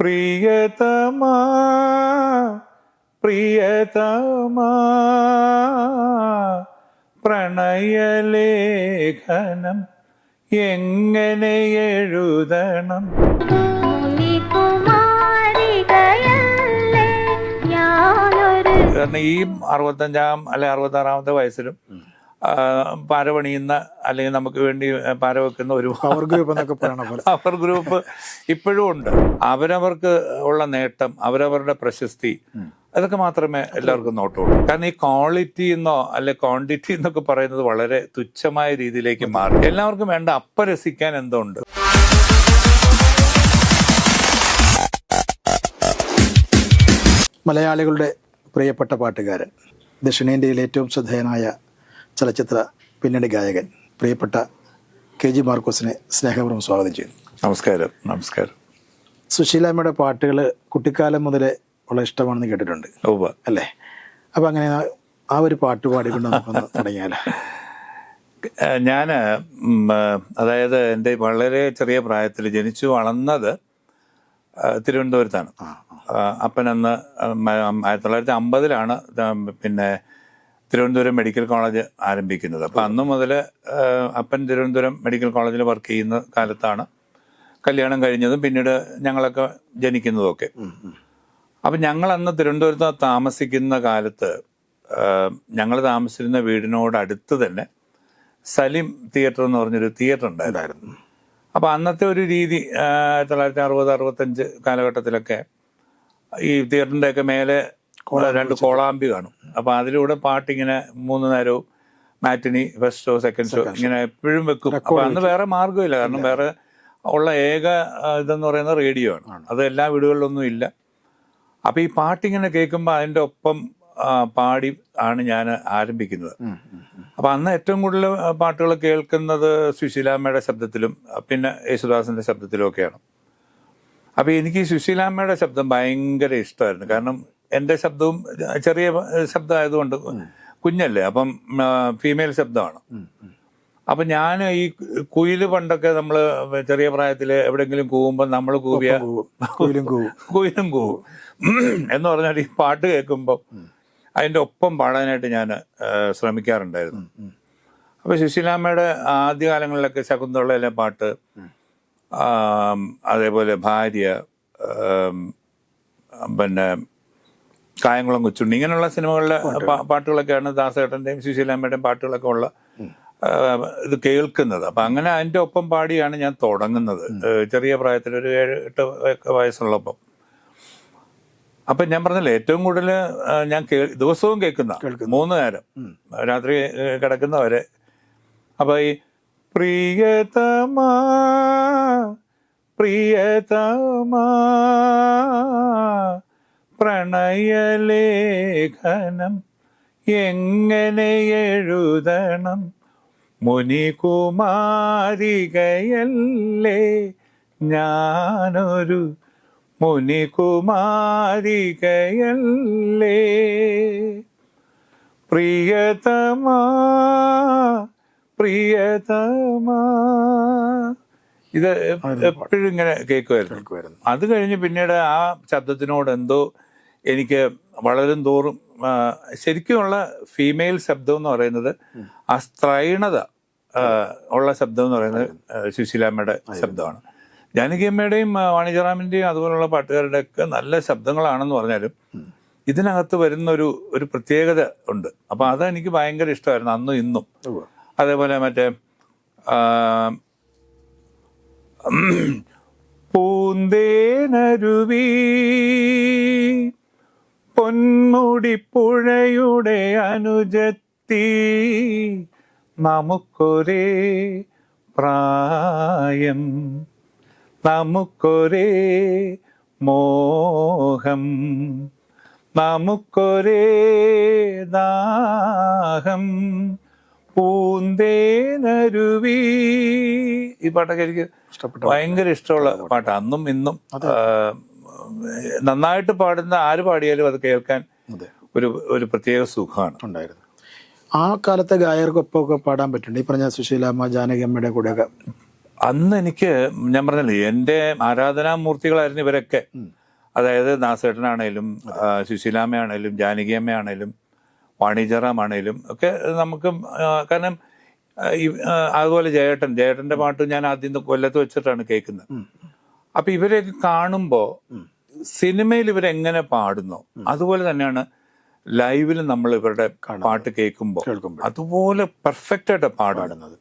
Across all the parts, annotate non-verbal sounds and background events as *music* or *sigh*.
പ്രിയതമാ പ്രിയതമാ പ്രണയലേഖനം എങ്ങനെ എഴുതണം? കാരണം ഈ അറുപത്തഞ്ചാം അല്ലെ അറുപത്താറാമത്തെ വയസ്സിലും ആ, പാര പണിയുന്ന അല്ലെങ്കിൽ നമുക്ക് വേണ്ടി പാര വെക്കുന്ന ഒരു *laughs* പവർ ഗ്രൂപ്പ് എന്നൊക്കെ പറയണ പോലെ. അവർ ഗ്രൂപ്പ് ഇപ്പോഴും ഉണ്ട്. അവരവർക്ക് ഉള്ള നേട്ടം അവരവരുടെ പ്രശസ്തി അതൊക്കെ മാത്രമേ എല്ലാവർക്കും നോട്ടുള്ളൂ. കാരണം ഈ ക്വാളിറ്റി എന്നോ അല്ലെ ക്വാണ്ടിറ്റി എന്നൊക്കെ പറയുന്നത് വളരെ തുച്ഛമായ രീതിയിലേക്ക് മാറി. എല്ലാവർക്കും വേണ്ട അപ്പരസിക്കാൻ എന്തോ ഉണ്ട് മലയാളികളുടെ പ്രിയപ്പെട്ട പാട്ടുകാരൻ ദക്ഷിണേന്ത്യയിൽ ഏറ്റവും ശ്രദ്ധേയനായ ചലച്ചിത്ര പിന്നണി ഗായകൻ പ്രിയപ്പെട്ട കെ ജി മാർക്കോസിനെ സ്നേഹപൂർവം സ്വാഗതം ചെയ്യുന്നു. നമസ്കാരം നമസ്കാരം. സുശീലാമ്മയുടെ പാട്ടുകൾ കുട്ടിക്കാലം മുതലേ വളരെ ഇഷ്ടമാണെന്ന് കേട്ടിട്ടുണ്ട്. ഓ അല്ലേ? അപ്പം അങ്ങനെ ആ- ഒരു പാട്ട് പാടിക്കൊണ്ട് നമുക്കൊന്ന് *laughs* തുടങ്ങിയാലോ? ഞാൻ അതായത് എന്റെ വളരെ ചെറിയ പ്രായത്തിൽ ജനിച്ചു വളർന്നത് തിരുവനന്തപുരത്താണ്. അപ്പനന്ന് ആയിരത്തി തൊള്ളായിരത്തി അമ്പതിലാണ് പിന്നെ തിരുവനന്തപുരം മെഡിക്കൽ കോളേജ് ആരംഭിക്കുന്നത്. അപ്പം അന്ന് മുതൽ അപ്പൻ തിരുവനന്തപുരം മെഡിക്കൽ കോളേജിൽ വർക്ക് ചെയ്യുന്ന കാലത്താണ് കല്യാണം കഴിഞ്ഞതും പിന്നീട് ഞങ്ങളൊക്കെ ജനിക്കുന്നതൊക്കെ. അപ്പം ഞങ്ങൾ അന്ന് തിരുവനന്തപുരത്ത് താമസിക്കുന്ന കാലത്ത് ഞങ്ങൾ താമസിച്ചിരുന്ന വീടിനോട് അടുത്ത് തന്നെ സലിം തിയേറ്റർ എന്ന് പറഞ്ഞൊരു തിയേറ്റർ ഉണ്ടായിരുന്നു. അപ്പോൾ അന്നത്തെ ഒരു രീതി ആയിരത്തി തൊള്ളായിരത്തി അറുപത് അറുപത്തഞ്ച് കാലഘട്ടത്തിലൊക്കെ ഈ തിയേറ്ററിന്റെയൊക്കെ മേലെ രണ്ട് കോളാമ്പി കാണും. അപ്പോൾ അതിലൂടെ പാട്ട് ഇങ്ങനെ മൂന്ന് നേരവും matinee first show second show ഇങ്ങനെ എപ്പോഴും വെക്കും. അപ്പോൾ അന്ന് വേറെ മാർഗമില്ല. കാരണം വേറെ ഉള്ള ഏക ഇതെന്ന് പറയുന്നത് റേഡിയോ ആണ്. അത് എല്ലാ വീടുകളിലൊന്നും ഇല്ല. അപ്പോൾ ഈ പാട്ടിങ്ങനെ കേൾക്കുമ്പോൾ അതിന്റെ ഒപ്പം പാടി ആണ് ഞാൻ ആരംഭിക്കുന്നത്. അപ്പൊ അന്ന് ഏറ്റവും കൂടുതൽ പാട്ടുകൾ കേൾക്കുന്നത് സുശീലാമ്മയുടെ ശബ്ദത്തിലും പിന്നെ യേശുദാസിന്റെ ശബ്ദത്തിലും ഒക്കെയാണ്. അപ്പൊ എനിക്ക് സുശീലാമ്മയുടെ ശബ്ദം ഭയങ്കര ഇഷ്ടമായിരുന്നു. കാരണം എന്റെ ശബ്ദവും ചെറിയ ശബ്ദമായതുകൊണ്ട് കുഞ്ഞല്ലേ അപ്പം ഫീമെയിൽ ശബ്ദമാണ്. അപ്പൊ ഞാൻ ഈ കുയിൽ പണ്ടൊക്കെ നമ്മൾ ചെറിയ പ്രായത്തിൽ എവിടെയെങ്കിലും കൂവുമ്പോൾ നമ്മൾ കൂവിയ കുയിലും കൂവും. കുയിലും കൂവും. *laughs* എന്ന് പറഞ്ഞാൽ ഈ പാട്ട് കേൾക്കുമ്പോൾ അതിന്റെ ഒപ്പം പാടാനായിട്ട് ഞാൻ ശ്രമിക്കാറുണ്ടായിരുന്നു. അപ്പൊ സുശീലാമ്മയുടെ ആദ്യകാലങ്ങളിലൊക്കെ ശകുന്തളയിലെ പാട്ട് അതേപോലെ ഭാര്യ പിന്നെ കായംകുളം കൊച്ചുണ്ണി ഇങ്ങനെയുള്ള സിനിമകളിലെ പാട്ടുകളൊക്കെയാണ് ദാസേട്ടന്റെയും സുശീലാമ്മയുടെയും പാട്ടുകളൊക്കെ ഉള്ള ഇത് കേൾക്കുന്നത്. അപ്പം അങ്ങനെ അതിന്റെ ഒപ്പം പാടിയാണ് ഞാൻ തുടങ്ങുന്നത്. ചെറിയ പ്രായത്തിൽ ഒരു ഏഴ് എട്ട് വയ- വയസ്സുള്ളപ്പം. അപ്പം ഞാൻ പറഞ്ഞില്ലേ ഏറ്റവും കൂടുതൽ ഞാൻ കേ- ദിവസവും കേൾക്കുന്ന മൂന്ന് നേരം. രാത്രി കിടക്കുന്നവരെ. അപ്പം ഈ പ്രിയതമാ പ്രിയതമാ പ്രണയലേഖനം എങ്ങനെ എഴുതണം? മുനികുമാരികയല്ലേ ഞാനൊരു മുനികുമാരികയല്ലേ? പ്രിയതമാ പ്രിയതമാ. ഇത് എപ്പോഴും ഇങ്ങനെ കേൾക്കുമായിരുന്നു. കേൾക്കുമായിരുന്നു. അത് കഴിഞ്ഞ് പിന്നീട് ആ ശബ്ദത്തിനോട് എന്തോ എനിക്ക് വളരും തോറും ശരിക്കുമുള്ള ഫീമെയിൽ ശബ്ദം എന്ന് പറയുന്നത് ആ സ്ത്രൈണത ഉള്ള ശബ്ദം എന്ന് പറയുന്നത് സുശീലാമ്മയുടെ ശബ്ദമാണ്. ജാനകിയമ്മയുടെയും വാണിജ്യറാമിന്റെയും അതുപോലുള്ള പാട്ടുകാരുടെ ഒക്കെ നല്ല ശബ്ദങ്ങളാണെന്ന് പറഞ്ഞാലും ഇതിനകത്ത് വരുന്ന ഒരു ഒരു പ്രത്യേകത ഉണ്ട്. അപ്പം അത് എനിക്ക് ഭയങ്കര ഇഷ്ടമായിരുന്നു അന്നും ഇന്നും. അതേപോലെ മറ്റേ ആ, പൂന്തേനരുവി പൊന്മുടിപ്പുഴയുടെ അനുജത്തി നമുക്കൊരേ പ്രായം നമുക്കൊരേ മോഹം നമുക്കൊരേ ദാഹം. പൂന്തേനരുവി. ഈ പാട്ടൊക്കെ എനിക്ക് ഇഷ്ടപ്പെട്ടു ഭയങ്കര ഇഷ്ടമുള്ള പാട്ട് അന്നും ഇന്നും നന്നായിട്ട് പാടുന്ന ആര് പാടിയാലും അത് കേൾക്കാൻ ഒരു ഒരു പ്രത്യേക സുഖമാണ്. ഉണ്ടായിരുന്നത് ആ കാലത്തെ ഗായകർക്കൊപ്പം ഒക്കെ പാടാൻ പറ്റുന്നുണ്ട് ഈ പറഞ്ഞ സുശീലാമ്മ ജാനകിയമ്മയുടെ ഒക്കെ അന്ന് എനിക്ക് ഞാൻ പറഞ്ഞില്ലേ എന്റെ ആരാധനാമൂർത്തികളായിരുന്നു ഇവരൊക്കെ. അതായത് നാസേട്ടനാണേലും സുശീലാമ്മയാണേലും ജാനകിയമ്മയാണേലും വാണിജറാമാണേലും ഒക്കെ നമുക്ക് കാരണം അതുപോലെ ജയേട്ടൻ. ജയേട്ടന്റെ പാട്ട് ഞാൻ ആദ്യം കൊല്ലത്ത് വെച്ചിട്ടാണ് കേൾക്കുന്നത്. അപ്പൊ ഇവരെയൊക്കെ കാണുമ്പോ സിനിമയിൽ ഇവരെങ്ങനെ പാടുന്നു? അതുപോലെ തന്നെയാണ് ലൈവിൽ നമ്മൾ ഇവരുടെ പാട്ട് കേൾക്കുമ്പോൾ. അതുപോലെ പെർഫെക്റ്റ് ആയിട്ട് പാടുന്നത്.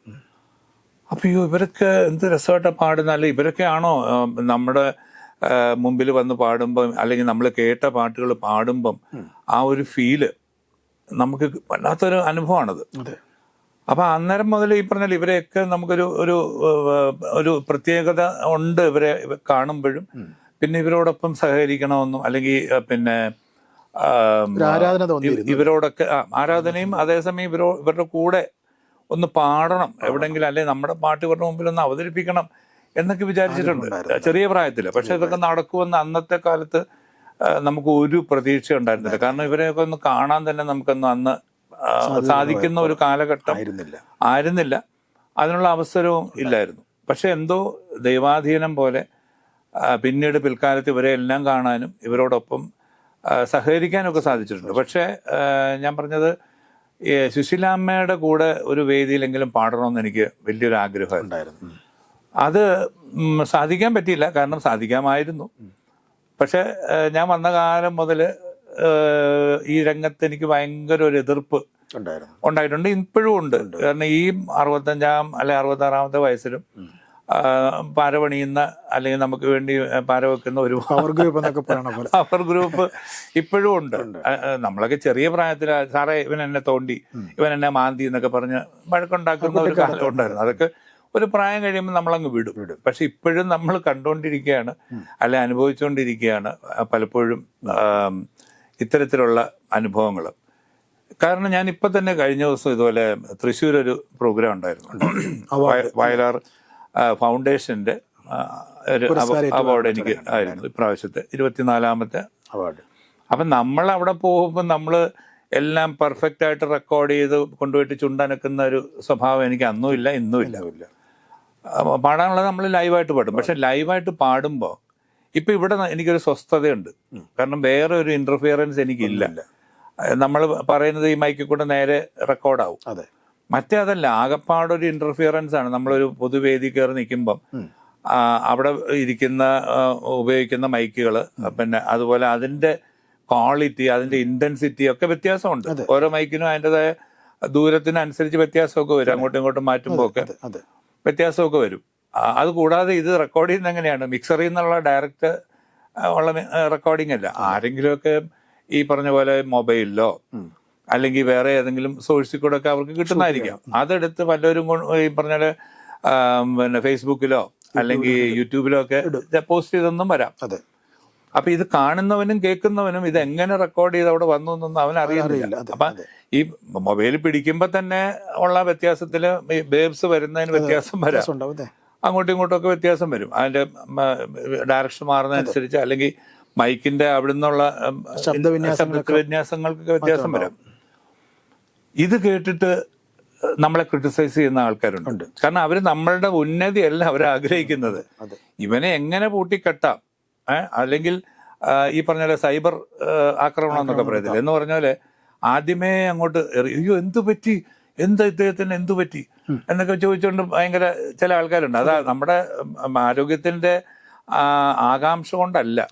അപ്പൊ അയ്യോ ഇവരൊക്കെ എന്ത് രസമായിട്ടാണ് പാടുന്ന അല്ലെ ഇവരൊക്കെ ആണോ നമ്മുടെ മുമ്പിൽ വന്ന് പാടുമ്പം അല്ലെങ്കിൽ നമ്മൾ കേട്ട പാട്ടുകൾ പാടുമ്പം ആ ഒരു ഫീൽ നമുക്ക് വല്ലാത്തൊരു അനുഭവമാണത്. അപ്പൊ അന്നേരം മുതൽ ഈ പറഞ്ഞാൽ ഇവരെയൊക്കെ നമുക്കൊരു ഒരു ഒരു പ്രത്യേകത ഉണ്ട് ഇവരെ ഇവ- കാണുമ്പോഴും. പിന്നെ ഇവരോടൊപ്പം സഹകരിക്കണമെന്നും അല്ലെങ്കിൽ പിന്നെ ഇവരോടൊക്കെ ആരാധനയും അതേസമയം ഇവരോ ഇവരുടെ കൂടെ ഒന്ന് പാടണം. എവിടെങ്കിലും അല്ലെ നമ്മുടെ പാട്ട് ഇവരുടെ മുമ്പിൽ ഒന്ന് അവതരിപ്പിക്കണം എന്നൊക്കെ വിചാരിച്ചിട്ടുണ്ട്. ചെറിയ പ്രായത്തിൽ പക്ഷെ ഇതൊക്കെ നടക്കുമെന്ന് അന്നത്തെ കാലത്ത് നമുക്ക് ഒരു പ്രതീക്ഷ ഉണ്ടായിരുന്നില്ല. കാരണം ഇവരെയൊക്കെ ഒന്ന് കാണാൻ തന്നെ നമുക്കൊന്ന് അന്ന് സാധിക്കുന്ന ഒരു കാലഘട്ടം ആയിരുന്നില്ല. ആയിരുന്നില്ല. അതിനുള്ള അവസരവും ഇല്ലായിരുന്നു. പക്ഷെ എന്തോ ദൈവാധീനം പോലെ പിന്നീട് പിൽക്കാലത്ത് ഇവരെ എല്ലാം കാണാനും ഇവരോടൊപ്പം സഹകരിക്കാനൊക്കെ സാധിച്ചിട്ടുണ്ട്. പക്ഷേ ഞാൻ പറഞ്ഞത് സുശീലാമ്മയുടെ കൂടെ ഒരു വേദിയിലെങ്കിലും പാടണമെന്ന് എനിക്ക് വലിയൊരു ആഗ്രഹം ഉണ്ടായിരുന്നു അത് സാധിക്കാൻ പറ്റിയില്ല. കാരണം സാധിക്കാമായിരുന്നു. പക്ഷെ ഞാൻ വന്ന കാലം മുതൽ ഈ രംഗത്ത് എനിക്ക് ഭയങ്കര ഒരു എതിർപ്പ് ഉണ്ടായിട്ടുണ്ട്. ഇപ്പോഴും ഉണ്ട്. കാരണം ഈ അറുപത്തഞ്ചാം അല്ലെ അറുപത്താറാമത്തെ വയസ്സിലും ആ, പാര അല്ലെങ്കിൽ നമുക്ക് വേണ്ടി പാര വെക്കുന്ന ഒരു പവർ ഗ്രൂപ്പ് എന്നൊക്കെ പറയണ പോലെ. പവർ ഗ്രൂപ്പ് ഇപ്പോഴും ഉണ്ട്. നമ്മളൊക്കെ ചെറിയ പ്രായത്തിൽ സാറേ ഇവൻ എന്നെ തോണ്ടി ഇവൻ എന്നെ മാന്തി എന്നൊക്കെ പറഞ്ഞ് വഴക്കുണ്ടാക്കുന്ന ഒരു കാലം ഉണ്ടായിരുന്നു. അതൊക്കെ ഒരു പ്രായം കഴിയുമ്പോൾ നമ്മളങ്ങ് വിടും. വിടും. പക്ഷെ ഇപ്പോഴും നമ്മൾ കണ്ടുകൊണ്ടിരിക്കുകയാണ് അല്ലെ അനുഭവിച്ചുകൊണ്ടിരിക്കുകയാണ് പലപ്പോഴും ഇത്തരത്തിലുള്ള അനുഭവങ്ങൾ. കാരണം ഞാൻ ഇപ്പൊ തന്നെ കഴിഞ്ഞ ദിവസം ഇതുപോലെ തൃശ്ശൂർ ഒരു പ്രോഗ്രാം ഉണ്ടായിരുന്നു. വയ- വയലാർ ആ, ഫൗണ്ടേഷന്റെ ഒരു അവാർഡ് എനിക്ക് ആയിരുന്നു ഇപ്രാവശ്യത്തെ ഇരുപത്തിനാലാമത്തെ. അവാർഡ്. അപ്പൊ നമ്മൾ അവിടെ പോകുമ്പോൾ നമ്മൾ എല്ലാം പെർഫെക്റ്റ് ആയിട്ട് റെക്കോർഡ് ചെയ്ത് കൊണ്ടുപോയിട്ട് ചുണ്ടനക്കുന്ന ഒരു സ്വഭാവം എനിക്ക് അന്നും ഇല്ല ഇന്നും ഇല്ല. പാടാനുള്ളത് നമ്മൾ ലൈവായിട്ട് പാടും. പക്ഷെ ലൈവായിട്ട് പാടുമ്പോൾ ഇപ്പൊ ഇവിടെ എനിക്കൊരു സ്വസ്ഥതയുണ്ട്. കാരണം വേറെ ഒരു ഇന്റർഫിയറൻസ് എനിക്കില്ല. നമ്മൾ പറയുന്നത് ഈ മൈക്കിൽ കൂടെ നേരെ റെക്കോർഡാവും അതെ. മറ്റേ അതല്ല ആകപ്പാടൊരു ഇന്റർഫിയറൻസ് ആണ്. നമ്മളൊരു പൊതുവേദി കയറി നിൽക്കുമ്പം അവിടെ ഇരിക്കുന്ന ഉപയോഗിക്കുന്ന മൈക്കുകൾ പിന്നെ അതുപോലെ അതിന്റെ ക്വാളിറ്റി അതിന്റെ ഇന്റൻസിറ്റി ഒക്കെ വ്യത്യാസമുണ്ട്. ഓരോ മൈക്കിനും അതിന്റെതായ ദൂരത്തിനനുസരിച്ച് വ്യത്യാസമൊക്കെ വരും. അങ്ങോട്ടും ഇങ്ങോട്ടും മാറ്റുമ്പോൾ ഒക്കെ വ്യത്യാസമൊക്കെ വരും. അതുകൂടാതെ അത് കൂടാതെ ഇത് റെക്കോർഡ് ചെയ്യുന്നത് എങ്ങനെയാണ്? മിക്സറിൽ നിന്നുള്ള ഡയറക്റ്റ് ഉള്ള റെക്കോർഡിംഗ് അല്ല. ആരെങ്കിലുമൊക്കെ ഈ പറഞ്ഞ പോലെ മൊബൈലിലോ അല്ലെങ്കിൽ വേറെ ഏതെങ്കിലും സോഴ്സിൽ കൂടെ ഒക്കെ അവർക്ക് കിട്ടുന്നതായിരിക്കാം. അതെടുത്ത് പലരും ഈ പറഞ്ഞാൽ പിന്നെ ഫേസ്ബുക്കിലോ അല്ലെങ്കിൽ യൂട്യൂബിലോ ഒക്കെ പോസ്റ്റ് ചെയ്തൊന്നും വരാം. അതെ. അപ്പൊ ഇത് കാണുന്നവനും കേൾക്കുന്നവനും ഇത് എങ്ങനെ റെക്കോർഡ് ചെയ്ത് അവിടെ വന്നു എന്നൊന്നും അവൻ അറിയുന്നില്ല. അപ്പൊ ഈ മൊബൈൽ പിടിക്കുമ്പോ തന്നെ ഉള്ള വ്യത്യാസത്തിൽ ഈ ബേബ്സ് വരുന്നതിന് വ്യത്യാസം വരാം. അങ്ങോട്ടും ഇങ്ങോട്ടും ഒക്കെ വ്യത്യാസം വരും. അതിന്റെ ഡയറക്ഷൻ മാറുന്നതനുസരിച്ച് അല്ലെങ്കിൽ മൈക്കിന്റെ അവിടെ നിന്നുള്ള ശബ്ദ വിന്യാസങ്ങൾക്കൊക്കെ വ്യത്യാസം വരാം. ഇത് കേട്ടിട്ട് നമ്മളെ ക്രിട്ടിസൈസ് ചെയ്യുന്ന ആൾക്കാരുണ്ട്. കാരണം അവർ നമ്മളുടെ ഉന്നതിയല്ല അവർ ആഗ്രഹിക്കുന്നത്. ഇവനെ എങ്ങനെ പൂട്ടിക്കെട്ടാം? അല്ലെങ്കിൽ ഈ പറഞ്ഞ പോലെ സൈബർ ആക്രമണം എന്നൊക്കെ പറയത്തില്ല? എന്ന് പറഞ്ഞ പോലെ ആദ്യമേ അങ്ങോട്ട് അയ്യോ എന്തു പറ്റി? എന്ത് ഇദ്ദേഹത്തിന് എന്തു പറ്റി? എന്നൊക്കെ ചോദിച്ചുകൊണ്ട് ഭയങ്കര ചില ആൾക്കാരുണ്ട്. അതാ നമ്മുടെ ആരോഗ്യത്തിന്റെ ആകാംക്ഷ കൊണ്ടല്ല.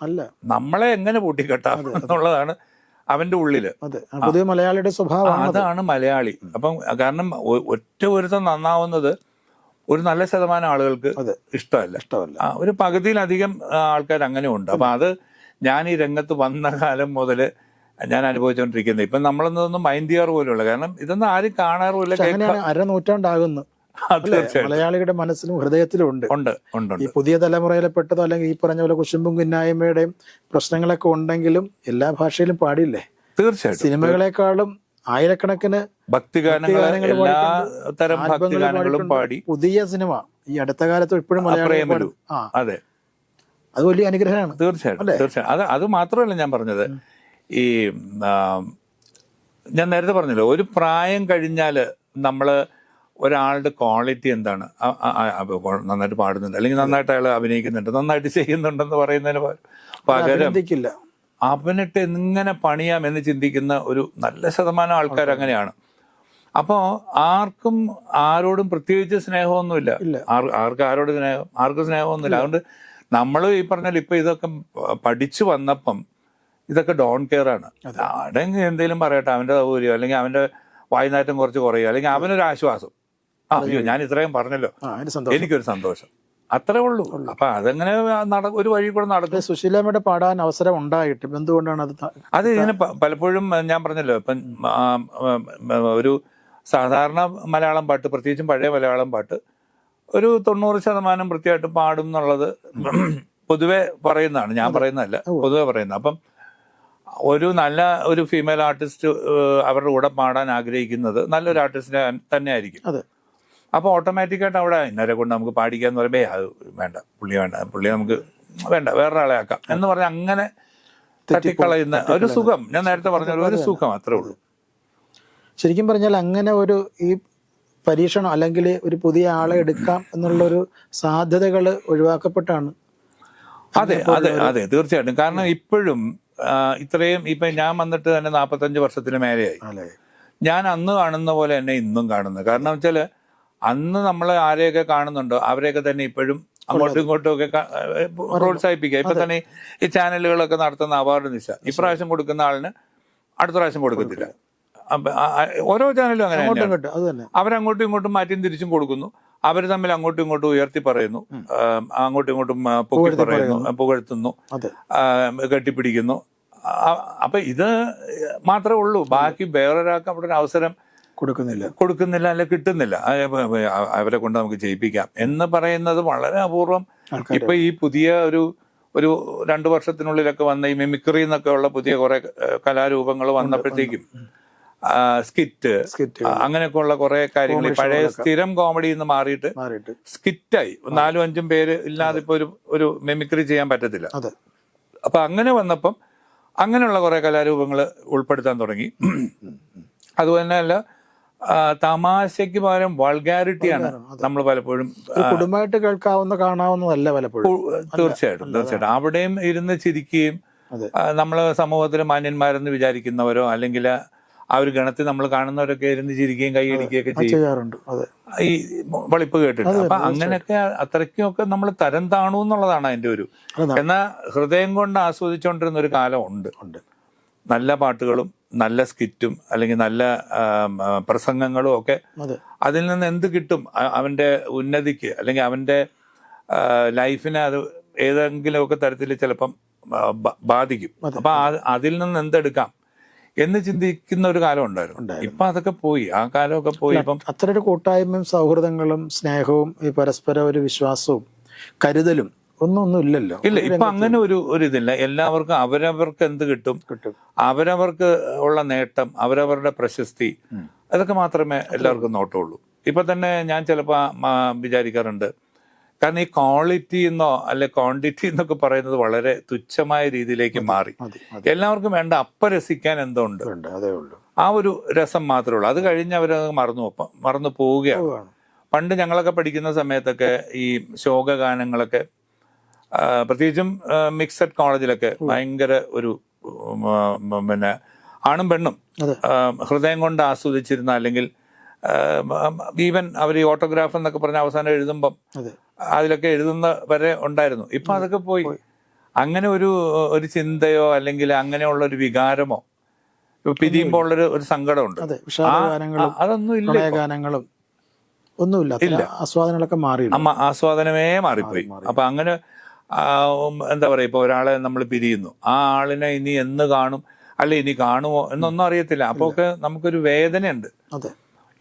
നമ്മളെ എങ്ങനെ പൂട്ടിക്കെട്ടാം എന്നുള്ളതാണ് അവന്റെ ഉള്ളിൽ. അതെ. മലയാളിയുടെ സ്വഭാവം അതാണ് മലയാളി. അപ്പം കാരണം ഒറ്റ ഒരുത്തം നന്നാവുന്നത് ഒരു നല്ല ശതമാനം ആളുകൾക്ക് ഇഷ്ടമല്ല. ഇഷ്ടമല്ല. ഒരു പകുതിയിലധികം ആൾക്കാർ അങ്ങനെ ഉണ്ട് അപ്പൊ അത് ഞാൻ ഈ രംഗത്ത് വന്ന കാലം മുതൽ ഞാൻ അനുഭവിച്ചുകൊണ്ടിരിക്കുന്നത് ഇപ്പൊ നമ്മളൊന്നും മൈൻഡ് ചെയ്യാറ് പോലുമില്ല. കാരണം ഇതൊന്നും ആരും കാണാറുമില്ല അരനൂറ്റാണ്ടാകുന്നു. മലയാളിയുടെ മനസ്സിലും ഹൃദയത്തിലും ഉണ്ട്. ഉണ്ട് ഉണ്ട് ഈ പുതിയ തലമുറയിൽപ്പെട്ടതോ അല്ലെങ്കിൽ ഈ പറഞ്ഞ പോലെ കുശുമ്പും കുന്നായ്മയുടെയും പ്രശ്നങ്ങളൊക്കെ ഉണ്ടെങ്കിലും എല്ലാ ഭാഷയിലും പാടില്ലേ തീർച്ചയായിട്ടും. സിനിമകളെക്കാളും ആയിരക്കണക്കിന് ഭക്തിഗാനങ്ങൾ ഭക്തിഗാനങ്ങൾ എല്ലാ തരം ഭക്തിഗാനങ്ങളും പാടി. പുതിയ സിനിമ. ഈ അടുത്ത കാലത്ത് ഇപ്പോഴും മലയാളം അതെ. അത് വലിയ അനുഗ്രഹമാണ്. തീർച്ചയായിട്ടും തീർച്ചയായും അത് അത് മാത്രമല്ല ഞാൻ പറഞ്ഞത്. ഈ ഞാൻ നേരത്തെ പറഞ്ഞല്ലോ ഒരു പ്രായം കഴിഞ്ഞാൽ നമ്മൾ ഒരാളുടെ ക്വാളിറ്റി എന്താണ്? അപ്പൊ നന്നായിട്ട് പാടുന്നുണ്ട്. അല്ലെങ്കിൽ നന്നായിട്ട് അയാൾ അഭിനയിക്കുന്നുണ്ട്. നന്നായിട്ട് ചെയ്യുന്നുണ്ടെന്ന് പറയുന്നതിന് പകരം അവനിട്ട് എങ്ങനെ പണിയാം എന്ന് ചിന്തിക്കുന്ന ഒരു നല്ല ശതമാനം ആൾക്കാർ അങ്ങനെയാണ്. അപ്പോൾ ആർക്കും ആരോടും പ്രത്യേകിച്ച് സ്നേഹമൊന്നുമില്ല. ആർക്ക് ആരോട് സ്നേഹം? ആർക്കും സ്നേഹമൊന്നുമില്ല. അതുകൊണ്ട് നമ്മൾ ഈ പറഞ്ഞാൽ ഇപ്പൊ ഇതൊക്കെ പഠിച്ചു വന്നപ്പം ഇതൊക്കെ ഡോൺ കെയർ ആണ് ആടെങ്കിൽ എന്തെങ്കിലും പറയട്ടെ അവന്റെ സൗകര്യം അല്ലെങ്കിൽ അവന്റെ വായുനാറ്റം കുറച്ച് കുറയുക അല്ലെങ്കിൽ അവനൊരു ആശ്വാസം അയ്യോ ഞാൻ ഇത്രയും പറഞ്ഞല്ലോ. എനിക്കൊരു സന്തോഷം. അത്രേ ഉള്ളൂ. അപ്പൊ അതെങ്ങനെ നട ഒരു വഴി കൂടെ നടക്കും? സുശീലമ്മയുടെ പാടാൻ അവസരം ഉണ്ടായിട്ട് എന്തുകൊണ്ടാണ് അത് അത് ഇങ്ങനെ പലപ്പോഴും ഞാൻ പറഞ്ഞല്ലോ ഇപ്പം ഒരു സാധാരണ മലയാളം പാട്ട് പ്രത്യേകിച്ചും പഴയ മലയാളം പാട്ട് ഒരു തൊണ്ണൂറ് ശതമാനം വൃത്തിയായിട്ട് പാടും എന്നുള്ളത് പൊതുവെ പറയുന്നതാണ്. ഞാൻ പറയുന്നതല്ല പൊതുവെ പറയുന്നത്. അപ്പം ഒരു നല്ല ഒരു ഫീമെയിൽ ആർട്ടിസ്റ്റ് അവരുടെ കൂടെ പാടാൻ ആഗ്രഹിക്കുന്നത് നല്ലൊരു ആർട്ടിസ്റ്റിനെ തന്നെ ആയിരിക്കും അതെ. അപ്പോൾ ഓട്ടോമാറ്റിക്കായിട്ട് അവിടെ ഇന്നരെ കൊണ്ട് നമുക്ക് പാടിക്കാന്ന് പറയുമ്പോൾ "ഏയ്, അത് വേണ്ട പുള്ളി വേണ്ട പുള്ളി നമുക്ക് വേണ്ട വേറൊരാളെ ആക്കാം. എന്ന് പറഞ്ഞ് അങ്ങനെ തെറ്റിക്കളയുന്ന ഒരു സുഖം. ഞാൻ നേരത്തെ പറഞ്ഞ ഒരു സുഖം അത്രേ ഉള്ളൂ. ശരിക്കും പറഞ്ഞാൽ അങ്ങനെ ഒരു ഈ പരീക്ഷണം അല്ലെങ്കിൽ ഒരു പുതിയ ആളെ എടുക്കാം എന്നുള്ളൊരു സാധ്യതകൾ ഒഴിവാക്കപ്പെട്ടാണ്. അതെ അതെ അതെ തീർച്ചയായിട്ടും. കാരണം ഇപ്പോഴും ഇത്രയും ഇപ്പൊ ഞാൻ വന്നിട്ട് തന്നെ നാൽപ്പത്തഞ്ച് വർഷത്തിന് മേലെയായി. ഞാൻ അന്ന് കാണുന്ന പോലെ തന്നെ ഇന്നും കാണുന്നത് കാരണം വെച്ചാൽ അന്ന് നമ്മൾ ആരെയൊക്കെ കാണുന്നുണ്ടോ? അവരെയൊക്കെ തന്നെ ഇപ്പോഴും അങ്ങോട്ടും ഇങ്ങോട്ടും ഒക്കെ പ്രോത്സാഹിപ്പിക്കുക. ഇപ്പൊ തന്നെ ഈ ചാനലുകളൊക്കെ നടത്തുന്ന അവാർഡ് നിശ. ഇപ്രാവശ്യം കൊടുക്കുന്ന ആളിന് അടുത്ത പ്രാവശ്യം കൊടുക്കത്തില്ല. ഓരോ ചാനലും അങ്ങനെ അവരങ്ങോട്ടും ഇങ്ങോട്ടും മാറ്റിയും തിരിച്ചും കൊടുക്കുന്നു. അവർ തമ്മിൽ അങ്ങോട്ടും ഇങ്ങോട്ടും ഉയർത്തി പറയുന്നു. അങ്ങോട്ടും ഇങ്ങോട്ടും പൊക്കി പറയുന്നു പുകഴ്ത്തുന്നു. കെട്ടിപ്പിടിക്കുന്നു. അപ്പൊ ഇത് മാത്രമേ ഉള്ളൂ. ബാക്കി വേറൊരാൾക്ക് അവിടെ ഒരു അവസരം കൊടുക്കുന്നില്ല. കൊടുക്കുന്നില്ല അല്ലെ കിട്ടുന്നില്ല. അവരെ കൊണ്ട് നമുക്ക് ചെയ്യിപ്പിക്കാം എന്ന് പറയുന്നത് വളരെ അപൂർവം. ഇപ്പൊ ഈ പുതിയ ഒരു ഒരു രണ്ടു വർഷത്തിനുള്ളിലൊക്കെ വന്ന ഈ മിമിക്രി എന്നൊക്കെ ഉള്ള പുതിയ കുറെ കലാരൂപങ്ങൾ വന്നപ്പോഴത്തേക്കും സ്കിറ്റ് അങ്ങനെയൊക്കെ ഉള്ള കുറെ കാര്യങ്ങൾ പഴയ സ്ഥിരം കോമഡി എന്ന് മാറിയിട്ട് സ്കിറ്റായി. നാലും അഞ്ചും പേര് ഇല്ലാതെ ഇപ്പൊ ഒരു ഒരു മെമിക്രി ചെയ്യാൻ പറ്റത്തില്ല. അപ്പൊ അങ്ങനെ വന്നപ്പം അങ്ങനെയുള്ള കുറെ കലാരൂപങ്ങൾ ഉൾപ്പെടുത്താൻ തുടങ്ങി. അതുപോലെ ആ, തമാശയ്ക്ക് പകരം വൾഗാരിറ്റിയാണ് നമ്മൾ പലപ്പോഴും കുടുംബമായിട്ട് കേൾക്കാവുന്ന കാണാവുന്നതല്ല പലപ്പോഴും. തീർച്ചയായിട്ടും തീർച്ചയായിട്ടും. അവിടെയും ഇരുന്ന് ചിരിക്കുകയും നമ്മളെ സമൂഹത്തിൽ മാന്യന്മാരെന്ന് വിചാരിക്കുന്നവരോ അല്ലെങ്കിൽ ആ ഒരു ഗണത്തിൽ നമ്മൾ കാണുന്നവരൊക്കെ ഇരുന്ന് ചിരിക്കുകയും കൈയടിക്കുകയൊക്കെ ചെയ്യും. ചെയ്യാറുണ്ട് ഈ വളിപ്പ് കേട്ടിട്ട്. അപ്പൊ അങ്ങനെയൊക്കെ അത്രയ്ക്കും ഒക്കെ നമ്മൾ തരം താണു എന്നുള്ളതാണ് അതിന്റെ ഒരു. എന്നാ ഹൃദയം കൊണ്ട് ആസ്വദിച്ചുകൊണ്ടിരുന്ന ഒരു കാലം ഉണ്ട്. നല്ല പാട്ടുകളും നല്ല സ്കിറ്റും അല്ലെങ്കിൽ നല്ല പ്രസംഗങ്ങളും ഒക്കെ അതിൽ നിന്ന് എന്ത് കിട്ടും? അവന്റെ ഉന്നതിക്ക് അല്ലെങ്കിൽ അവന്റെ ലൈഫിനെ അത് ഏതെങ്കിലുമൊക്കെ തരത്തിൽ ചിലപ്പം ബാധിക്കും. അപ്പൊ അതിൽ നിന്ന് എന്തെടുക്കാം എന്ന് ചിന്തിക്കുന്ന ഒരു കാലം ഉണ്ടായിരുന്നു. ഇപ്പൊ അതൊക്കെ പോയി. ആ കാലമൊക്കെ പോയി ഇപ്പം അത്ര ഒരു കൂട്ടായ്മയും സൗഹൃദങ്ങളും സ്നേഹവും ഈ പരസ്പര ഒരു വിശ്വാസവും കരുതലും ഒന്നും ഒന്നും ഇല്ലല്ലോ. ഇല്ല ഇപ്പൊ അങ്ങനെ ഒരു ഒരു ഇതില്ല എല്ലാവർക്കും അവരവർക്ക് എന്ത് കിട്ടും? കിട്ടും. അവരവർക്ക് ഉള്ള നേട്ടം അവരവരുടെ പ്രശസ്തി അതൊക്കെ മാത്രമേ എല്ലാവർക്കും നോട്ടമുള്ളൂ ഇപ്പൊ തന്നെ ഞാൻ ചിലപ്പോ മ- വിചാരിക്കാറുണ്ട്. കാരണം ഈ ക്വാളിറ്റി എന്നോ അല്ലെ ക്വാണ്ടിറ്റി എന്നൊക്കെ പറയുന്നത് വളരെ തുച്ഛമായ രീതിയിലേക്ക് മാറി. എല്ലാവർക്കും വേണ്ട അപ്പ രസിക്കാൻ എന്തോ ഉണ്ട് ആ ഒരു രസം മാത്രമേ ഉള്ളൂ. അത് കഴിഞ്ഞ് അവരത് മറന്നു മറന്നു പോവുകയാണ്. പണ്ട് ഞങ്ങളൊക്കെ പഠിക്കുന്ന സമയത്തൊക്കെ ഈ ശോകഗാനങ്ങളൊക്കെ പ്രത്യേകിച്ചും മിക്സഡ് കോളേജിലൊക്കെ ഭയങ്കര ഒരു പിന്നെ ആണും പെണ്ണും ഹൃദയം കൊണ്ട് ആസ്വദിച്ചിരുന്ന അല്ലെങ്കിൽ ഈവൻ അവർ ഈ ഓട്ടോഗ്രാഫ് എന്നൊക്കെ പറഞ്ഞ അവസാനം എഴുതുമ്പം അതെ. അതിലൊക്കെ എഴുതുന്ന വരെ ഉണ്ടായിരുന്നു. ഇപ്പൊ അതൊക്കെ പോയി. അങ്ങനെ ഒരു ഒരു ചിന്തയോ അല്ലെങ്കിൽ അങ്ങനെയുള്ള ഒരു വികാരമോ പിരിയുമ്പോൾ ഉള്ളൊരു ഒരു സങ്കടമുണ്ട്. അതൊന്നും ഇല്ല ഗാനങ്ങളും ഒന്നുമില്ല. ആസ്വാദനങ്ങളൊക്കെ മാറി ആസ്വാദനമേ മാറിപ്പോയി. അപ്പൊ അങ്ങനെ എന്താ പറയുക ഇപ്പോൾ ഒരാളെ നമ്മൾ പിരിയുന്നു. ആ ആളിനെ ഇനി എന്ന് കാണും? അല്ലെ ഇനി കാണുമോ എന്നൊന്നും അറിയത്തില്ല. അപ്പോൾ ഒക്കെ നമുക്കൊരു വേദനയുണ്ട്.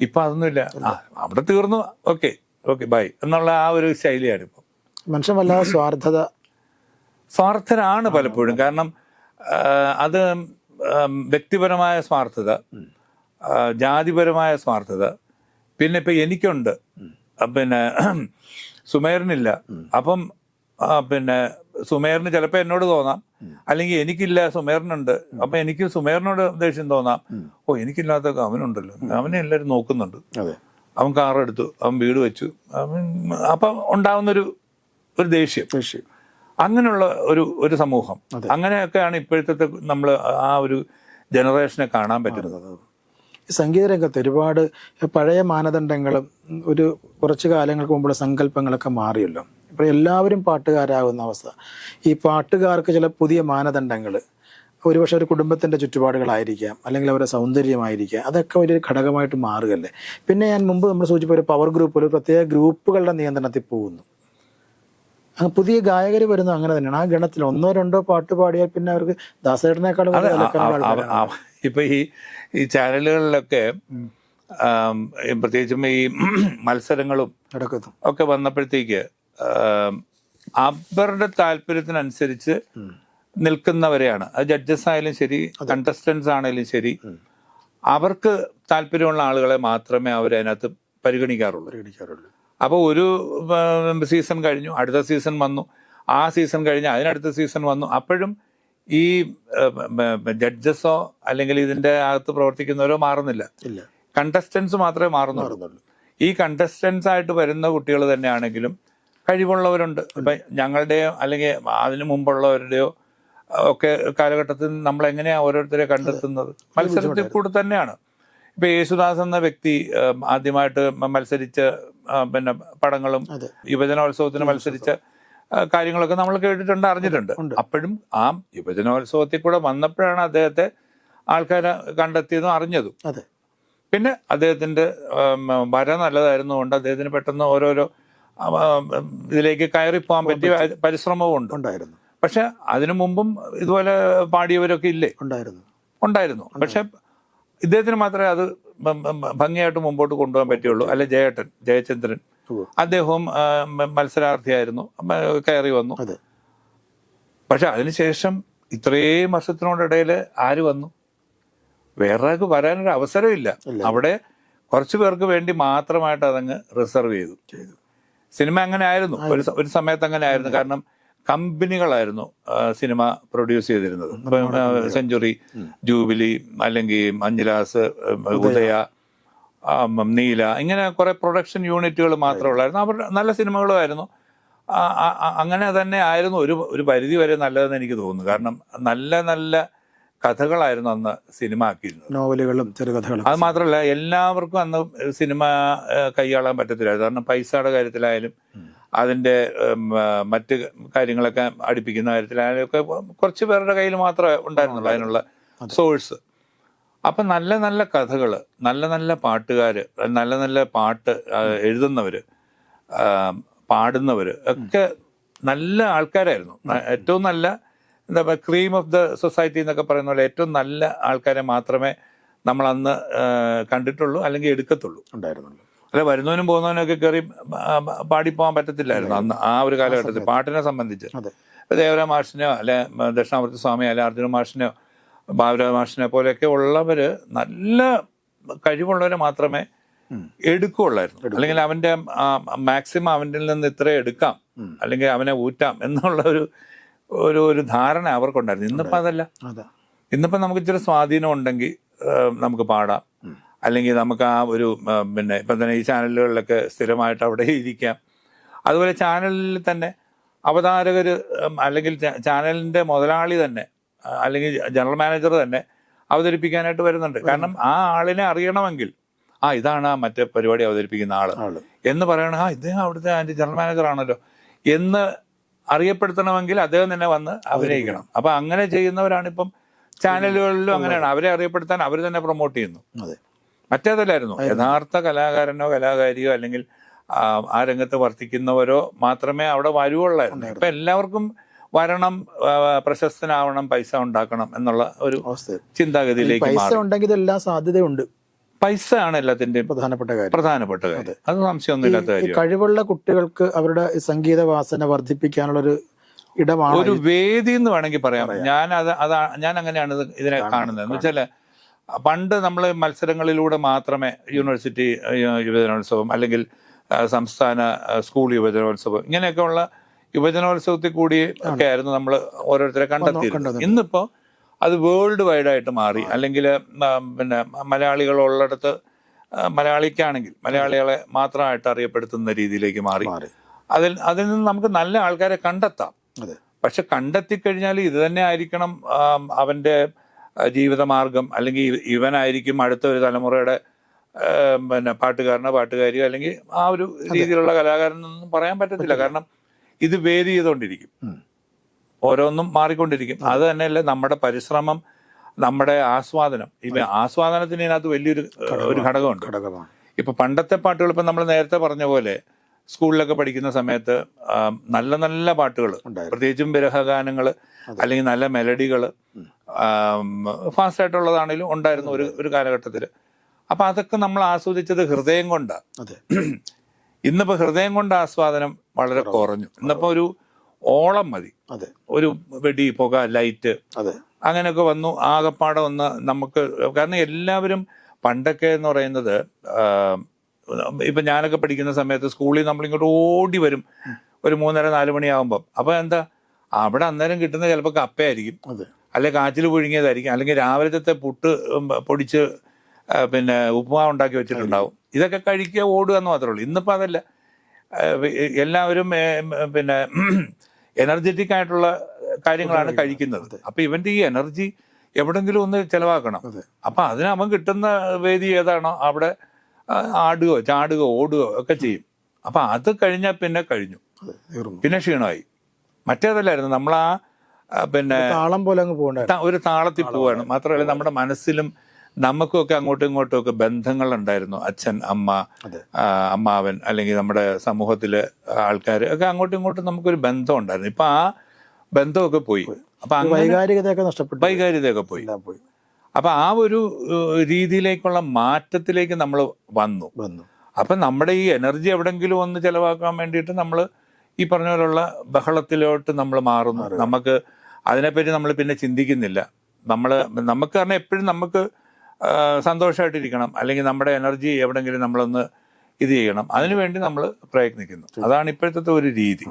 ഇപ്പം അതൊന്നുമില്ല ആ അവിടെ തീർന്നു. ഓക്കെ. Okay bye. എന്നുള്ള ആ ഒരു ശൈലിയാണ് ഇപ്പോൾ മനുഷ്യൻ വല്ലാതെ സ്വാർത്ഥത സ്വാർത്ഥരാണ് പലപ്പോഴും. കാരണം അത് വ്യക്തിപരമായ സ്വാർത്ഥത ജാതിപരമായ സ്വാർത്ഥത. പിന്നെ ഇപ്പൊ എനിക്കുണ്ട്. പിന്നെ സുമേറിനില്ല. അപ്പം പിന്നെ സുമേറിന് ചിലപ്പോൾ എന്നോട് തോന്നാം. അല്ലെങ്കിൽ എനിക്കില്ല സുമേറിനുണ്ട്. അപ്പൊ എനിക്ക് സുമേറിനോട് ദേഷ്യം തോന്നാം. ഓ എനിക്കില്ലാത്ത അവനുണ്ടല്ലോ. അവനെ എല്ലാവരും നോക്കുന്നുണ്ട്. അവൻ കാറെടുത്തു അവൻ വീട് വെച്ചു. അവൻ അപ്പം ഉണ്ടാവുന്നൊരു ഒരു ദേഷ്യം. ദേഷ്യം. അങ്ങനെയുള്ള ഒരു ഒരു സമൂഹം. അങ്ങനെയൊക്കെയാണ് ഇപ്പോഴത്തെ നമ്മൾ ആ ഒരു ജനറേഷനെ കാണാൻ പറ്റുന്നത്. സംഗീത രംഗത്ത് ഒരുപാട് പഴയ മാനദണ്ഡങ്ങളും ഒരു കുറച്ച് കാലങ്ങൾക്ക് മുമ്പുള്ള സങ്കല്പങ്ങളൊക്കെ മാറിയല്ലോ. ഇപ്പോൾ എല്ലാവരും പാട്ടുകാരാകുന്ന അവസ്ഥ. ഈ പാട്ടുകാർക്ക് ചില പുതിയ മാനദണ്ഡങ്ങൾ ഒരുപക്ഷെ ഒരു കുടുംബത്തിന്റെ ചുറ്റുപാടുകളായിരിക്കാം അല്ലെങ്കിൽ അവരുടെ സൗന്ദര്യമായിരിക്കാം അതൊക്കെ ഒരു ഘടകമായിട്ട് മാറുകയല്ലേ? പിന്നെ ഞാൻ മുമ്പ് നമ്മൾ സൂചിപ്പിച്ച ഒരു പവർ ഗ്രൂപ്പ് ഒരു പ്രത്യേക ഗ്രൂപ്പുകളുടെ നിയന്ത്രണത്തിൽ പോകുന്നു. അങ്ങ് പുതിയ ഗായകർ വരുന്നത് അങ്ങനെ തന്നെയാണ്. ആ ഗണത്തിൽ ഒന്നോ രണ്ടോ പാട്ട് പാടിയാൽ പിന്നെ അവർക്ക് ദാസേട്ടനേക്കാളും ഇപ്പൊ ഈ ഈ ചാനലുകളിലൊക്കെ പ്രത്യേകിച്ചും ഈ മത്സരങ്ങളും ഒക്കെ വന്നപ്പോഴത്തേക്ക് അവരുടെ താല്പര്യത്തിനനുസരിച്ച് നിൽക്കുന്നവരെയാണ്. അത് ജഡ്ജസ് ആയാലും ശരി കണ്ടസ്റ്റൻസ് ആണെങ്കിലും ശരി. അവർക്ക് താല്പര്യമുള്ള ആളുകളെ മാത്രമേ അവർ അതിനകത്ത് പരിഗണിക്കാറുള്ളൂ. പരിഗണിക്കാറുള്ളൂ. അപ്പോൾ ഒരു സീസൺ കഴിഞ്ഞു അടുത്ത സീസൺ വന്നു. ആ സീസൺ കഴിഞ്ഞ് അതിനടുത്ത സീസൺ വന്നു. അപ്പോഴും ഈ ജഡ്ജസോ അല്ലെങ്കിൽ ഇതിന്റെ അകത്ത് പ്രവർത്തിക്കുന്നവരോ മാറുന്നില്ല. ഇല്ല. കണ്ടസ്റ്റൻസ് മാത്രമേ മാറുന്നുള്ളൂ. മാറുന്നുള്ളൂ. ഈ കണ്ടസ്റ്റൻസ് ആയിട്ട് വരുന്ന കുട്ടികൾ തന്നെയാണെങ്കിലും കഴിവുള്ളവരുണ്ട്. ഇപ്പൊ ഞങ്ങളുടെയോ അല്ലെങ്കിൽ അതിനു മുമ്പുള്ളവരുടെയോ ഒക്കെ കാലഘട്ടത്തിൽ നമ്മൾ എങ്ങനെയാണ് ഓരോരുത്തരെ കണ്ടെത്തുന്നത്? മത്സരത്തിൽ കൂടെ തന്നെയാണ്. ഇപ്പൊ യേശുദാസ് എന്ന വ്യക്തി ആദ്യമായിട്ട് മത്സരിച്ച പിന്നെ പടങ്ങളും. യുവജനോത്സവത്തിന് മത്സരിച്ച കാര്യങ്ങളൊക്കെ നമ്മൾ കേട്ടിട്ടുണ്ട് അറിഞ്ഞിട്ടുണ്ട്. അപ്പോഴും ആ യുവജനോത്സവത്തിൽ കൂടെ വന്നപ്പോഴാണ് അദ്ദേഹത്തെ ആൾക്കാരെ കണ്ടെത്തിയതും അറിഞ്ഞതും. പിന്നെ അദ്ദേഹത്തിന്റെ വര നല്ലതായിരുന്നു കൊണ്ട് അദ്ദേഹത്തിന് പെട്ടെന്ന് ഓരോരോ ഇതിലേക്ക് കയറി പോകാൻ പറ്റിയ പരിശ്രമവും ഉണ്ട്. ഉണ്ടായിരുന്നു. പക്ഷെ അതിനു മുമ്പും ഇതുപോലെ പാടിയവരൊക്കെ ഇല്ലേ? ഉണ്ടായിരുന്നു. ഉണ്ടായിരുന്നു. പക്ഷെ ഇദ്ദേഹത്തിന് മാത്രമേ അത് ഭംഗിയായിട്ട് മുമ്പോട്ട് കൊണ്ടുപോകാൻ പറ്റുള്ളൂ. അല്ലെ ജയേട്ടൻ ജയചന്ദ്രൻ. അദ്ദേഹവും മത്സരാർത്ഥിയായിരുന്നു. കയറി വന്നു. പക്ഷെ അതിനുശേഷം ഇത്രയും വർഷത്തിനോടിടയിൽ ആര് വന്നു? വേറെ ആൾക്ക് വരാനൊരു അവസരമില്ല അവിടെ കുറച്ചു പേർക്ക് വേണ്ടി മാത്രമായിട്ട് അതങ്ങ് റിസർവ് ചെയ്തു. ചെയ്തു. സിനിമ അങ്ങനെ ആയിരുന്നു. ഒരു ഒരു സമയത്ത് അങ്ങനെ. ആയിരുന്നു കാരണം കമ്പനികളായിരുന്നു സിനിമ പ്രൊഡ്യൂസ് ചെയ്തിരുന്നത്. സെഞ്ചുറി ജൂബിലി അല്ലെങ്കിൽ മഞ്ജുലാസ് ഉദയ. നീല ഇങ്ങനെ കുറെ പ്രൊഡക്ഷൻ യൂണിറ്റുകൾ മാത്രമേ ഉള്ളായിരുന്നു. അവർ നല്ല സിനിമകളുമായിരുന്നു ആ, ആ, ആ, അങ്ങനെ തന്നെ ആയിരുന്നു. ഒരു ഒരു പരിധി വരെ നല്ലതെന്ന് എനിക്ക് തോന്നുന്നു. കാരണം നല്ല നല്ല കഥകളായിരുന്നു അന്ന് സിനിമ ആക്കിയിരുന്നത് നോവലുകളും ചെറുകഥകളും. അത് മാത്രമല്ല എല്ലാവർക്കും അന്ന് സിനിമ കൈയാളാൻ പറ്റത്തില്ല കാരണം പൈസയുടെ കാര്യത്തിലായാലും അതിന്റെ ഉം, മറ്റ് കാര്യങ്ങളൊക്കെ അടുപ്പിക്കുന്ന കാര്യത്തിലായാലും ഒക്കെ കുറച്ച് പേരുടെ കയ്യിൽ മാത്രമേ ഉണ്ടായിരുന്നുള്ളൂ അതിനുള്ള സോഴ്സ്. അപ്പൊ നല്ല നല്ല കഥകൾ നല്ല നല്ല പാട്ടുകാർ നല്ല നല്ല പാട്ട് എഴുതുന്നവര് പാടുന്നവര് ഒക്കെ നല്ല ആൾക്കാരായിരുന്നു. ഏറ്റവും നല്ല എന്താ പറയുക ക്രീം ഓഫ് ദ സൊസൈറ്റി എന്നൊക്കെ പറയുന്ന പോലെ ഏറ്റവും നല്ല ആൾക്കാരെ മാത്രമേ നമ്മൾ അന്ന് കണ്ടിട്ടുള്ളൂ അല്ലെങ്കിൽ എടുക്കത്തുള്ളൂ. ഉണ്ടായിരുന്നുള്ളൂ. അല്ല വരുന്നവനും പോകുന്നവനും ഒക്കെ കയറി പാടിപ്പോകാൻ പറ്റത്തില്ലായിരുന്നു അന്ന് ആ ഒരു കാലഘട്ടത്തിൽ പാട്ടിനെ സംബന്ധിച്ച്. അതെ. ഇപ്പൊ ദേവരാ മാഷിനെയോ അല്ലെ ദക്ഷിണാമൂർത്തി സ്വാമി അല്ലെ അർജുന മാഷിനെയോ ബാബുര മാഷിനെ പോലെയൊക്കെ ഉള്ളവർ നല്ല കഴിവുള്ളവരെ മാത്രമേ എടുക്കുള്ളായിരുന്നു അല്ലെങ്കിൽ അവന്റെ മാക്സിമം അവന്റെ നിന്ന് ഇത്ര എടുക്കാം. അല്ലെങ്കിൽ അവനെ ഊറ്റാം എന്നുള്ള ഒരു ഒരു ഒരു ധാരണ അവർക്കുണ്ടായിരുന്നു. ഇന്നിപ്പോ അതല്ല. ഇന്നിപ്പോൾ ഇന്നിപ്പോ നമുക്ക് ഇച്ചിരി സ്വാധീനം ഉണ്ടെങ്കിൽ നമുക്ക് പാടാം. അല്ലെങ്കിൽ നമുക്ക് ആ ഒരു പിന്നെ ഇപ്പം തന്നെ ഈ ചാനലുകളിലൊക്കെ സ്ഥിരമായിട്ട് അവിടെ ഇരിക്കാം. അതുപോലെ ചാനലിൽ തന്നെ അവതാരകർ അല്ലെങ്കിൽ ചാനലിന്റെ മുതലാളി തന്നെ അല്ലെങ്കിൽ ജനറൽ മാനേജർ തന്നെ അവതരിപ്പിക്കാനായിട്ട് വരുന്നുണ്ട്. കാരണം ആ ആളിനെ അറിയണമെങ്കിൽ ആ ഇതാണ് ആ മറ്റേ പരിപാടി അവതരിപ്പിക്കുന്ന ആൾ. എന്ന് പറയണ ആ ഇദ്ദേഹം അവിടുത്തെ അതിന്റെ ജനറൽ മാനേജർ ആണല്ലോ എന്ന് അറിയപ്പെടുത്തണമെങ്കിൽ അദ്ദേഹം തന്നെ വന്ന് അഭിനയിക്കണം. അപ്പൊ അങ്ങനെ ചെയ്യുന്നവരാണ് ഇപ്പം ചാനലുകളിലും അങ്ങനെയാണ് അവരെ അറിയപ്പെടുത്താൻ അവർ തന്നെ പ്രൊമോട്ട് ചെയ്യുന്നു. മറ്റേതല്ലായിരുന്നു. യഥാർത്ഥ കലാകാരനോ കലാകാരിയോ അല്ലെങ്കിൽ ആ, രംഗത്ത് വർത്തിക്കുന്നവരോ മാത്രമേ അവിടെ വരുവുള്ളായിരുന്നു. ഇപ്പൊ എല്ലാവർക്കും വരണം പ്രശസ്തനാവണം പൈസ ഉണ്ടാക്കണം എന്നുള്ള ഒരു ചിന്താഗതിയിലേക്ക് പൈസ ഉണ്ടെങ്കിൽ ഇതെല്ലാം സാധ്യതയുണ്ട്. പൈസ ആണ് എല്ലാത്തിന്റെയും പ്രധാനപ്പെട്ട കാര്യം. പ്രധാനപ്പെട്ട കാര്യം. അത്. സംശയമൊന്നും ഇല്ലാത്ത കാര്യം കഴിവുള്ള കുട്ടികൾക്ക് അവരുടെ സംഗീത വാസന വർദ്ധിപ്പിക്കാനുള്ള ഒരു ഇടമാണ് ഒരു വേദി എന്ന് വേണമെങ്കിൽ പറയാം. ഞാൻ അത് അതാ ഞാൻ അങ്ങനെയാണ് ഇതിനെ കാണുന്നത്. എന്ന് വെച്ചാൽ പണ്ട് നമ്മൾ മത്സരങ്ങളിലൂടെ മാത്രമേ യൂണിവേഴ്സിറ്റി യുവജനോത്സവം അല്ലെങ്കിൽ സംസ്ഥാന സ്കൂൾ യുവജനോത്സവം ഇങ്ങനെയൊക്കെയുള്ള യുവജനോത്സവത്തിൽ കൂടി ഒക്കെ ആയിരുന്നു നമ്മൾ ഓരോരുത്തരെ കണ്ടെത്തിയിരുന്നത്. ഇന്നിപ്പോ അത് വേൾഡ് വൈഡ് ആയിട്ട് മാറി. അല്ലെങ്കിൽ പിന്നെ മലയാളികൾ ഉള്ളിടത്ത് മലയാളിക്കാണെങ്കിൽ മലയാളികളെ മാത്രമായിട്ട് അറിയപ്പെടുത്തുന്ന രീതിയിലേക്ക് മാറി. അതിൽ അതിൽ നിന്ന് നമുക്ക് നല്ല ആൾക്കാരെ കണ്ടെത്താം. പക്ഷെ കണ്ടെത്തിക്കഴിഞ്ഞാൽ ഇത് തന്നെ ആയിരിക്കണം അവന്റെ ജീവിതമാർഗം. അല്ലെങ്കിൽ ഇവ- ഇവനായിരിക്കും അടുത്ത ഒരു തലമുറയുടെ പിന്നെ പാട്ടുകാരനോ പാട്ടുകാരിയോ അല്ലെങ്കിൽ ആ ഒരു രീതിയിലുള്ള കലാകാരനൊന്നും പറയാൻ പറ്റത്തില്ല. കാരണം ഇത് വേരി ചെയ്തുകൊണ്ടിരിക്കും. ഓരോന്നും മാറിക്കൊണ്ടിരിക്കും. അത് തന്നെയല്ല നമ്മുടെ പരിശ്രമം നമ്മുടെ ആസ്വാദനം. ഇവ ആസ്വാദനത്തിന് ഇതിനകത്ത് വലിയൊരു ഒരു ഘടകമുണ്ട്. ഘടകമാണ്. ഇപ്പൊ പണ്ടത്തെ പാട്ടുകൾ ഇപ്പൊ നമ്മൾ നേരത്തെ പറഞ്ഞ പോലെ സ്കൂളിലൊക്കെ പഠിക്കുന്ന സമയത്ത് നല്ല നല്ല പാട്ടുകൾ. പ്രത്യേകിച്ചും വിരഹഗാനങ്ങൾ അല്ലെങ്കിൽ നല്ല മെലഡികൾ ഫാസ്റ്റ് ആയിട്ടുള്ളതാണെങ്കിലും ഉണ്ടായിരുന്നു ഒരു ഒരു കാലഘട്ടത്തിൽ അപ്പൊ അതൊക്കെ നമ്മൾ ആസ്വദിച്ചത് ഹൃദയം കൊണ്ടാണ് അതെ. ഇന്നിപ്പോ ഹൃദയം കൊണ്ട് ആസ്വാദനം വളരെ കുറഞ്ഞു. ഇന്നിപ്പോ ഒരു ഓളം മതി. അതെ. ഒരു വെടി പുക ലൈറ്റ് അതെ. അങ്ങനെയൊക്കെ വന്നു. ആകപ്പാടെ ഒന്ന് നമുക്ക് കാരണം എല്ലാവരും പണ്ടൊക്കെ എന്ന് പറയുന്നത് ഇപ്പൊ ഞാനൊക്കെ പഠിക്കുന്ന സമയത്ത് സ്കൂളിൽ നമ്മൾ ഇങ്ങോട്ട് ഓടി വരും. ഒരു മൂന്നര നാല് മണിയാകുമ്പം അപ്പൊ എന്താ അവിടെ അന്നേരം കിട്ടുന്ന ചിലപ്പോൾ കപ്പയായിരിക്കും. അല്ലെ കാച്ചിൽ പുഴുങ്ങിയതായിരിക്കും. അല്ലെങ്കിൽ രാവിലത്തെ പുട്ട് പൊടിച്ച് പിന്നെ ഉപ്പുമാവ് ഉണ്ടാക്കി വെച്ചിട്ടുണ്ടാവും. ഇതൊക്കെ കഴിക്കുക ഓടുക എന്ന് മാത്രമേ ഉള്ളൂ. ഇന്നിപ്പോൾ അതല്ല. എല്ലാവരും പിന്നെ എനർജറ്റിക് ആയിട്ടുള്ള കാര്യങ്ങളാണ് കഴിക്കുന്നത്. അപ്പൊ ഇവന്റെ ഈ എനർജി എവിടെങ്കിലും ഒന്ന് ചെലവാക്കണം. അപ്പൊ അതിന് അവൻ കിട്ടുന്ന വേദി ഏതാണോ അവിടെ ആടുകയോ ചാടുകയോ ഓടുകയോ ഒക്കെ ചെയ്യും. അപ്പൊ അത് കഴിഞ്ഞാൽ പിന്നെ കഴിഞ്ഞു. പിന്നെ ക്ഷീണമായി. മറ്റേതല്ലായിരുന്നു നമ്മൾ ആ, പിന്നെ താളം പോലെ അങ്ങ് പോകണ്ട ഒരു താളത്തിൽ പോവാണ്. മാത്രമല്ല നമ്മുടെ മനസ്സിലും നമുക്കൊക്കെ അങ്ങോട്ടും ഇങ്ങോട്ടും ഒക്കെ ബന്ധങ്ങൾ ഉണ്ടായിരുന്നു അച്ഛൻ അമ്മ. അമ്മാവൻ അല്ലെങ്കിൽ നമ്മുടെ സമൂഹത്തിലെ ആൾക്കാർ ഒക്കെ അങ്ങോട്ടും ഇങ്ങോട്ടും നമുക്കൊരു ബന്ധം ഉണ്ടായിരുന്നു ഇപ്പൊ ആ ബന്ധമൊക്കെ പോയി. അപ്പൊ വൈകാരികതയൊക്കെ നഷ്ടപ്പെട്ടു വൈകാരികതയൊക്കെ പോയി. പോയി. അപ്പൊ ആ ഒരു രീതിയിലേക്കുള്ള മാറ്റത്തിലേക്ക് നമ്മൾ വന്നു. വന്നു. അപ്പം നമ്മുടെ ഈ എനർജി എവിടെങ്കിലും ഒന്ന് ചെലവാക്കാൻ വേണ്ടിയിട്ട് നമ്മൾ ഈ പറഞ്ഞ പോലുള്ള ബഹളത്തിലോട്ട് നമ്മൾ മാറുന്നു. നമുക്ക് അതിനെപ്പറ്റി നമ്മൾ പിന്നെ ചിന്തിക്കുന്നില്ല. നമ്മൾ നമുക്ക് കാരണം എപ്പോഴും നമുക്ക് സന്തോഷമായിട്ടിരിക്കണം അല്ലെങ്കിൽ നമ്മുടെ എനർജി എവിടെങ്കിലും നമ്മളൊന്ന് ഇത് ചെയ്യണം. അതിനുവേണ്ടി നമ്മൾ പ്രയത്നിക്കുന്നു. അതാണ് ഇപ്പോഴത്തെ ഒരു രീതി.